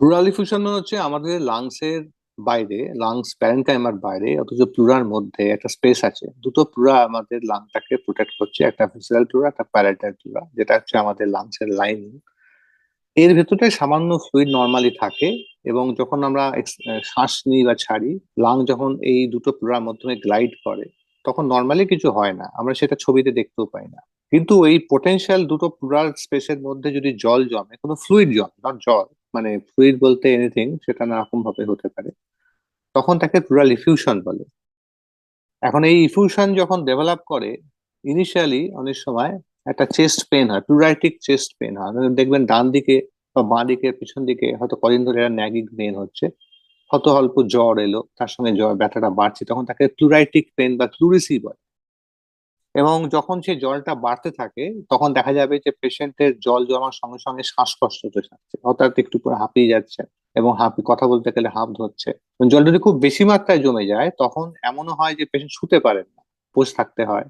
Plural diffusion মানে হচ্ছে আমাদের লাংসের বাইরে লাংস প্যারেনকাইমার বাইরে, অথচ প্লুরার মধ্যে একটা স্পেস আছে। দুটো প্লুরা আমাদের লাংটাকে প্রোটেক্ট করছে, একটা ভিসুয়াল প্লুরা একটা প্যারাটাল প্লুরা যেটা হচ্ছে আমাদের লাংসের লাইনিং এর ভেতরে সামান্য ফ্লুইড নর্মালি থাকে এবং যখন আমরা শ্বাস নিই বা ছাড়ি লাং যখন এই দুটো প্লুরার মাধ্যমে গ্লাইড করে, তখন নর্মালি কিছু হয় না, আমরা সেটা ছবিতে দেখতেও পাই না। কিন্তু এই পোটেনশিয়াল দুটো প্লুরাল স্পেসের মধ্যে যদি জল জমে, কোনো ফ্লুইড জল নট জল মানে ফ্লুইড বলতে এনিথিং সেটা নানা রকম ভাবে হতে পারে। তখন তাকে প্লুরাল ইফিউশন বলে। এখন এই ইফিউশন যখন ডেভেলপ করে ইনিশিয়ালি অনেক সময় একটা চেস্ট পেন হয় প্লুরাইটিক চেস্ট পেন হয়। মানে দেখবেন ডান দিকে বা বাঁ দিকে, পিছন দিকে হয়তো কদিন ধরে একটা ন্যাগিং পেন হচ্ছে। হয়তো অল্প জ্বর এলো, তার সঙ্গে জ্বর, ব্যথাটা বাড়ছে। তখন তাকে প্লুরাইটিক পেন বা ক্লুরিসি বলে। এবং যখন সেই জলটা বাড়তে থাকে, তখন দেখা যাবে যে পেশেন্টের জল জমার সঙ্গে সঙ্গে শ্বাসকষ্ট হতে থাকছে হঠাৎ একটু করে হাঁপিয়ে যাচ্ছে এবং হাঁপি, কথা বলতে গেলে হাঁপ ধরছে। জল যদি খুব বেশি মাত্রায় জমে যায়, তখন এমনও হয় যে পেশেন্ট শুতে পারেন না, বসে থাকতে হয়।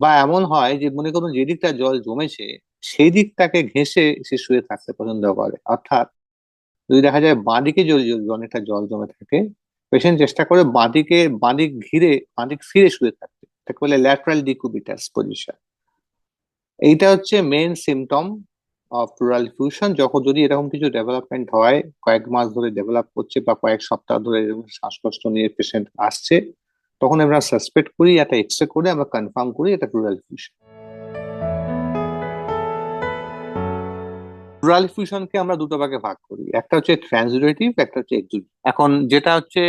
বা এমন হয় যে মনে করুন যে দিকটা জল জমেছে, সেই দিকটাকে ঘেঁষে সে শুয়ে থাকতে পছন্দ করে। অর্থাৎ যদি দেখা যায় বাঁদিকে অনেকটা জল জমে থাকে, পেশেন্ট চেষ্টা করে বাঁদিকে, বাঁদিক ঘিরে, বাঁদিক ফিরে শুয়ে থাকতে তাকে বলে ল্যাটারাল ডিকুবিটাস পজিশন এইটা হচ্ছে main symptom of pleural effusion যখন যদি এরকম কিছু ডেভেলপমেন্ট হয়, কয়েক মাস ধরে ডেভেলপ করছে বা কয়েক সপ্তাহ ধরে শ্বাসকষ্ট নিয়ে পেশেন্ট আসছে, তখন আমরা সাসপেক্ট করি, একটা এক্স করে আমরা কনফার্ম করি এটা প্লুরাল ফিউশন প্লুরাল ফিউশনকে আমরা দুটো ভাগে ভাগ করি, একটা হচ্ছে ট্রান্সুরেটিভ একটা হচ্ছে এক্সুরেটিভ এখন যেটা হচ্ছে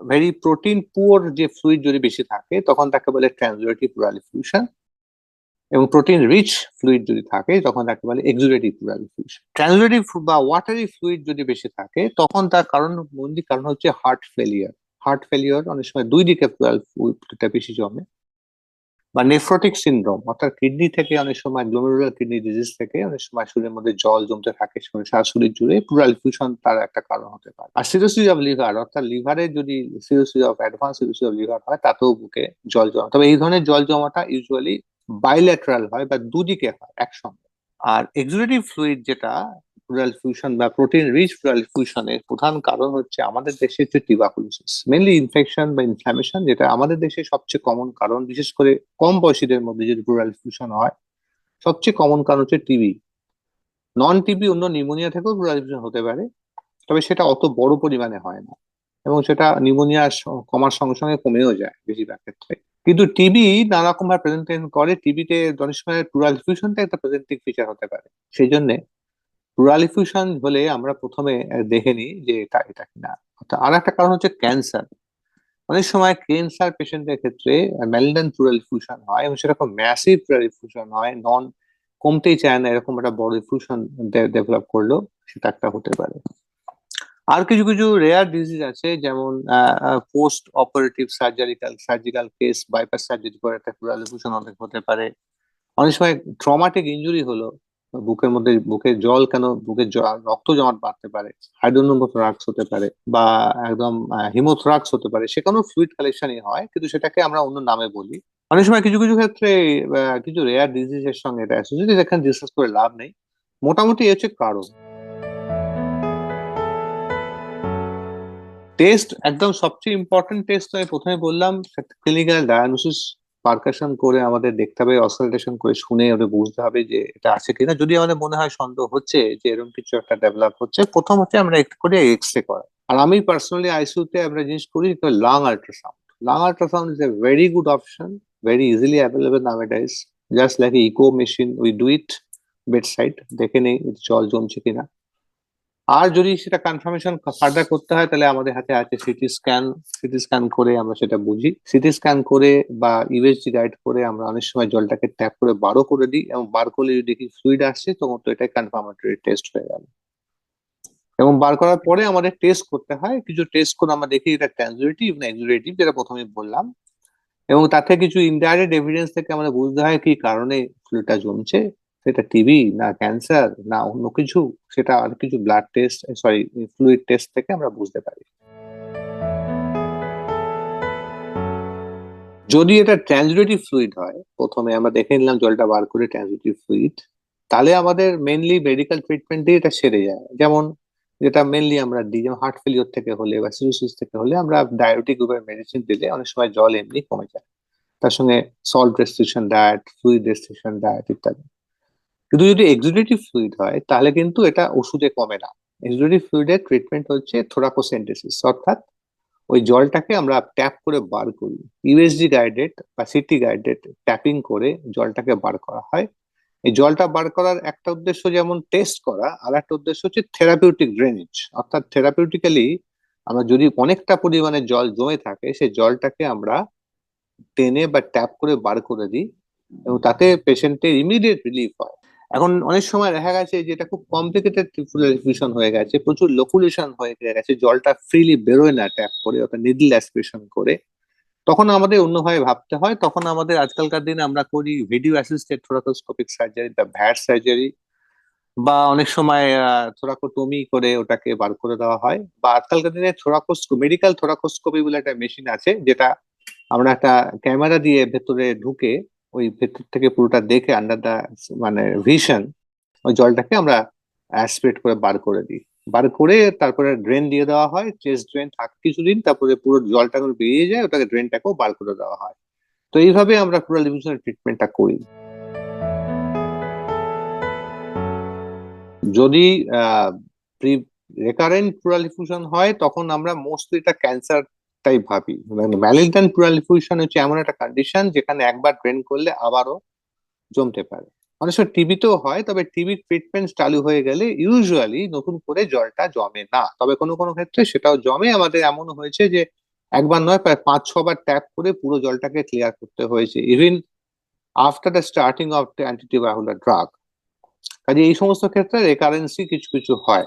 ভেরি প্রোটিন পুয়ার যে ফ্লুইড যদি বেশি থাকে, তখন তাকে বলে ট্রান্সুরেটিভ পুরালিফিউশন ফিউশন এবং প্রোটিন রিচ ফ্লুইড যদি থাকে, তখন তাকে বলে এক্সুরেটিভ পুরালিফিউশন ফিউশন ট্রান্সুরেটিভ বা ওয়াটারি ফ্লুইড যদি বেশি থাকে, তখন তার কারণ মন্দির কারণ হচ্ছে হার্ট ফেলিয়ার হার্ট ফেলিয়ার অনেক সময় দুই দিকে বেশি জমে। বা নেফ্রোটিক সিনড্রোম অর্থাৎ কিডনি থেকে অনেক সময় গ্লোমেরুলার কিডনি ডিজিজ থেকে অনেক সময় শরীরের মধ্যে জল জমতে থাকে সারা শরীর জুড়ে প্লুরাল ফিউশন তার একটা কারণ হতে পারে। আর সিরোসিস অফ লিভার অর্থাৎ লিভারে যদি cirrhosis of advance cirrhosis of liver হয়, তাতেও বুকে জল জমা, তবে এই ধরনের জল জমাটা ইউজুয়ালি বাইল্যাটারাল হয় বা দুদিকে হয় একসঙ্গে। আর এক্সুরেটিভ ফ্লুইড যেটা প্লুরাল ফিউশন বা প্রোটিন রিচ প্লুরাল ফিউশনের প্রধান কারণ হচ্ছে আমাদের দেশে হচ্ছে টিউবাকুলোসিস মেনলি ইনফেকশন বা ইনফ্লামেশন যেটা আমাদের দেশে সবচেয়ে কমন কারণ, বিশেষ করে কম বয়সীদের মধ্যে যদি প্লুরাল ফিউশন হয়, সবচেয়ে কমন কারণ হচ্ছে টিবি নন টিবি অন্য নিউমোনিয়া থেকেও প্লুরাল ফিউশন হতে পারে, তবে সেটা অত বড় পরিমাণে হয় না এবং সেটা নিউমোনিয়া কমার সঙ্গে সঙ্গে কমেও যায় বেশিরভাগ ক্ষেত্রে। কিন্তু টিবি নানা রকম ভাবে প্রেজেন্টেশন করে টিবিতে অনেক সময় ফিউশনটা একটা প্রেজেন্টিং ফিচার হতে পারে। সেই জন্য প্লুরাল ফিউশন হলে আমরা প্রথমে দেখে নিই যে এটা এটা কিনা। আর একটা কারণ হচ্ছে ক্যান্সার অনেক সময় ক্যান্সার পেশেন্টের ক্ষেত্রে ম্যালিগন্যান্ট প্লুরাল হয় এবং সেরকম ম্যাসিভ প্লুরাল হয় নন কমতেই চায় না, এরকম একটা বড় ফিউশন ডেভেলপ করলেও সেটা একটা হতে পারে। আর কিছু কিছু রেয়ার ডিজিজ আছে যেমন post operative surgical surgical case bypass surgery করে একটা প্লুরাল অনেক হতে পারে। অনেক সময় ট্রমাটিক ইঞ্জুরি হলো বুকের মধ্যে বুকে জল কেন বুকে জ- রক্ত জমাট বাড়তে পারে হাইড্রোনোমোথোরাক্স হতে পারে বা একদম হিমোথোরাক্স হতে পারে, সেখানেও ফ্লুইড কালেকশনই হয়, কিন্তু সেটাকে আমরা অন্য নামে বলি। অনেক সময় কিছু কিছু ক্ষেত্রে কিছু রেয়ার ডিজিজের সঙ্গে এটা অ্যাসোসিয়েটেড এখানে ডিসকাস করে লাভ নেই। মোটামুটি হচ্ছে কারণ। টেস্ট একদম সবচেয়ে ইম্পর্টেন্ট টেস্ট আমি প্রথমে বললাম ক্লিনিক্যাল ডায়াগনোসিস পারকাশন করে আমাদের দেখতে হবে অসকালটেশন করে শুনে ওদের বুঝতে হবে যে এটা আছে কিনা। যদি আমাদের মনে হয় সন্দেহ হচ্ছে যে এরকম কিছু একটা ডেভেলপ হচ্ছে প্রথম হচ্ছে আমরা একটু করে এক্স রে করা আর আমি পার্সোনালি আইসিইউতে আমরা জিনিস করি lung ultrasound lung ultrasound is a very good option very easily available nowadays just like echo machine we do it bed side দেখে নেই জল জমছে কিনা। আর যদি সেটা কনফার্মেশন ফার্দার করতে হয়, তাহলে আমাদের হাতে আছে সিটি স্ক্যান সিটি স্ক্যান করে আমরা সেটা বুঝি। সিটি স্ক্যান করে বা ইউএসজি গাইড করে আমরা অনেক সময় জলটাকে ট্যাপ করে বারো করে দিই এবং বার করলে যদি দেখি ফ্লুইড আসছে, তখন তো এটাই কনফার্মেটরি টেস্ট হয়ে গেল। এবং বার করার পরে আমাদের টেস্ট করতে হয়। কিছু টেস্ট করে আমরা দেখি এটা ট্রানজুরেটিভ না এক্সুরেটিভ যেটা প্রথমে বললাম। এবং তাতে কিছু ইনডাইরেক্ট এভিডেন্স থেকে আমাদের বুঝতে হয় কি কারণে ফ্লুইডটা জমছে। সেটা টিবি না ক্যান্সার না অন্য কিছু, সেটা আর কিছু blood test sorry fluid test থেকে আমরা বুঝতে পারি। যদি এটা ট্রান্সুরেটিভ ফ্লুইড হয়, প্রথমে আমরা দেখে নিলাম জলটা বার করে ট্রান্সুরেটিভ ফ্লুইড তাহলে আমাদের মেনলি মেডিকেল ট্রিটমেন্টে এটা সেরে যায়। যেমন যেটা মেনলি আমরা দিই, যেমন হার্ট ফেলিওর থেকে হলে বা সিরোসিস থেকে হলে আমরা ডায়াবেটিক গ্রুপের মেডিসিন দিলে অনেক সময় জল এমনি কমে যায়। তার সঙ্গে salt restriction diet fluid restriction diet ইত্যাদি। কিন্তু যদি এক্সিডিটিভ ফ্লুইড হয়, তাহলে কিন্তু এটা ওষুধে কমে না। এক্সিডিটিভ ফ্লুইডের ট্রিটমেন্ট হচ্ছে থোরাকোসেন্টেসিস অর্থাৎ ওই জলটাকে আমরা ট্যাপ করে বার করি। ইউএসজি গাইডেড বা সিটি গাইডেড ট্যাপিং করে জলটাকে বার করা হয়। এই জলটা বার করার একটা উদ্দেশ্য যেমন টেস্ট করা আর একটা উদ্দেশ্য হচ্ছে থেরাপিউটিক ড্রেনেজ অর্থাৎ থেরাপিউটিক্যালি আমরা যদি অনেকটা পরিমাণে জল জমে থাকে সেই জলটাকে আমরা টেনে বা ট্যাপ করে বার করে দিই এবং তাতে পেশেন্টের ইমিডিয়েট রিলিফ হয়। এখন অনেক সময় দেখা গেছে যে এটা খুব কমপ্লিকেটেড রিফিউশন হয়ে গেছে, প্রচুর লোকুলেশন হয়ে গেছে, জলটা ফ্রিলি বেরোয় না ট্যাপ করে অর্থাৎ নিডল অ্যাসপিরেশন করে। তখন আমাদের অন্যভাবে ভাবতে হয়, তখন আমাদের আজকালকার দিনে আমরা করি ভিডিও অ্যাসিস্টেড থোরাকোস্কোপিক সার্জারি বা ভ্যাট সার্জারি বা অনেক সময় থোরাকোটমি করে ওটাকে বার করে দেওয়া হয়। বা আজকালকার দিনে থোরাকোস্কো মেডিকেল থোরাকোস্কোপি বলে একটা মেশিন আছে, যেটা আমরা একটা ক্যামেরা দিয়ে ভেতরে ঢুকে ওই ভেতর থেকে পুরোটা দেখে আন্ডার দা মানে ভিশন ওই জলটাকে আমরা অ্যাসপিরেট করে বার করে দিই। বার করে তারপরে ড্রেন দিয়ে দেওয়া হয় চেস্ট ড্রেন থাকে কিছুদিন, তারপরে পুরো জলটা বেরিয়ে যায়, ওটাকে ড্রেনটাকেও বার করে দেওয়া হয়। তো এইভাবে আমরা পুরো ডিভিশনের ট্রিটমেন্টটা করি। যদি রেকারেন্ট ডিফিউশন হয়, তখন আমরা মোস্টলি এটা ক্যান্সার টাই ভাবি। মানে ম্যালিগন্যান্ট প্লুরাল হচ্ছে এমন একটা কন্ডিশন যেখানে একবার ড্রেন করলে আবারও জমতে পারে। অনেক সময় টিবিতেও হয়, তবে টিবির ট্রিটমেন্ট চালু হয়ে গেলে ইউজুয়ালি নতুন করে জলটা জমে না। তবে কোনো কোনো ক্ষেত্রে সেটাও জমে। আমাদের এমন হয়েছে যে একবার নয়, প্রায় পাঁচ, ছবার ট্যাপ করে পুরো জলটাকে ক্লিয়ার করতে হয়েছে even after the starting of the antitubercular drug কাজে এই সমস্ত ক্ষেত্রে রেকারেন্সি কিছু কিছু হয়।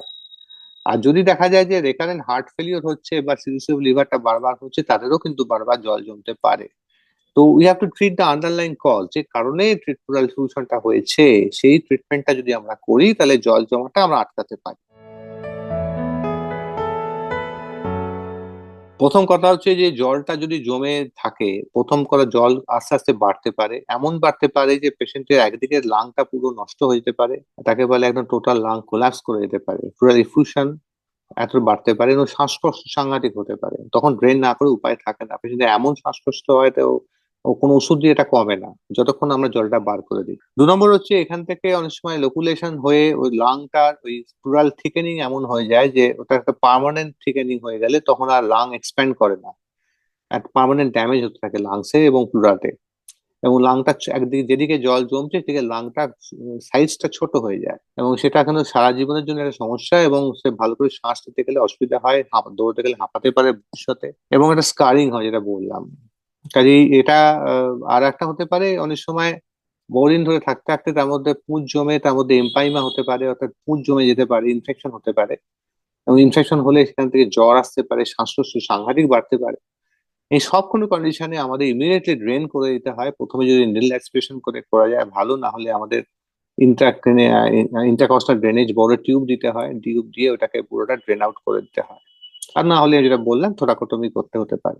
আর যদি দেখা যায় যে রেকারেন্ট হার্ট ফেলিওর হচ্ছে বা সিরিসিভ লিভারটা বারবার হচ্ছে, তাদেরও কিন্তু বারবার জল জমতে পারে। তো we have to treat the underlying cause যে কারণে ট্রিটমেন্টাল সলিউশনটা হয়েছে, সেই ট্রিটমেন্টটা যদি আমরা করি, তাহলে জল জমাটা আমরা আটকাতে পারি। প্রথম কথা হচ্ছে যে জলটা যদি জমে থাকে, প্রথম কথা জল আস্তে আস্তে বাড়তে পারে। এমন বাড়তে পারে যে পেশেন্টের একদিকে লাংটা পুরো নষ্ট হয়ে যেতে পারে, তাকে বলে একদম টোটাল লাং কোলাপস করে যেতে পারে। রিফিউশন এত বাড়তে পারে এবং শ্বাসকষ্ট সাংঘাতিক হতে পারে। তখন ড্রেন না করে উপায় থাকে না। পেশেন্টের এমন শ্বাসকষ্ট হয় তো কোনো ওষুধ দিয়ে এটা কমে না, যতক্ষণ আমরা জলটা বার করে দিই। দু নম্বর হচ্ছে এখান থেকে অনেক সময় লোকুলেশন হয়ে ওই লাংটার ওই প্লুরাল থিকেনিং এমন হয়ে যায় যে ওটা একটা পার্মানেন্ট থিকেনিং হয়ে গেলে তখন আর লাং এক্সপ্যান্ড করে না। একটা পার্মানেন্ট ড্যামেজ হতে থাকে লাংসে এবং প্লুরাতে এবং লাংটা একদিকে, যেদিকে জল জমছে সেদিকে লাংটা সাইজটা ছোট হয়ে যায়। এবং সেটা এখন সারা জীবনের জন্য একটা সমস্যা এবং সে ভালো করে শ্বাস নিতে গেলে অসুবিধা হয় দৌড়তে গেলে হাঁপাতে পারে ভবিষ্যতে। এবং একটা স্কারিং হয়, যেটা বললাম। কাজেই এটা আর একটা হতে পারে অনেক সময় বহুদিন ধরে থাকতে থাকতে তার মধ্যে পুঁজ জমে, তার মধ্যে এম্পাইমা হতে পারে, অর্থাৎ পুঁজ জমে যেতে পারে ইনফেকশন হতে পারে। এবং ইনফেকশন হলে সেখান থেকে জ্বর আসতে পারে শ্বাসকষ্ট সাংঘাতিক বাড়তে পারে। এই সব কোনো কন্ডিশনে আমাদের ইমিডিয়েটলি ড্রেন করে দিতে হয়। প্রথমে যদি নীল এক্সপ্রেশন করে, করা যায় ভালো, না হলে আমাদের ইন্টারক্রেনে ইন্টারকস্টাল ড্রেনেজ বড় টিউব দিতে হয়। টিউব দিয়ে ওটাকে পুরোটা ড্রেন আউট করে দিতে হয়। আর না হলে যেটা বললাম, থোড়াকটমি করতে হতে পারে।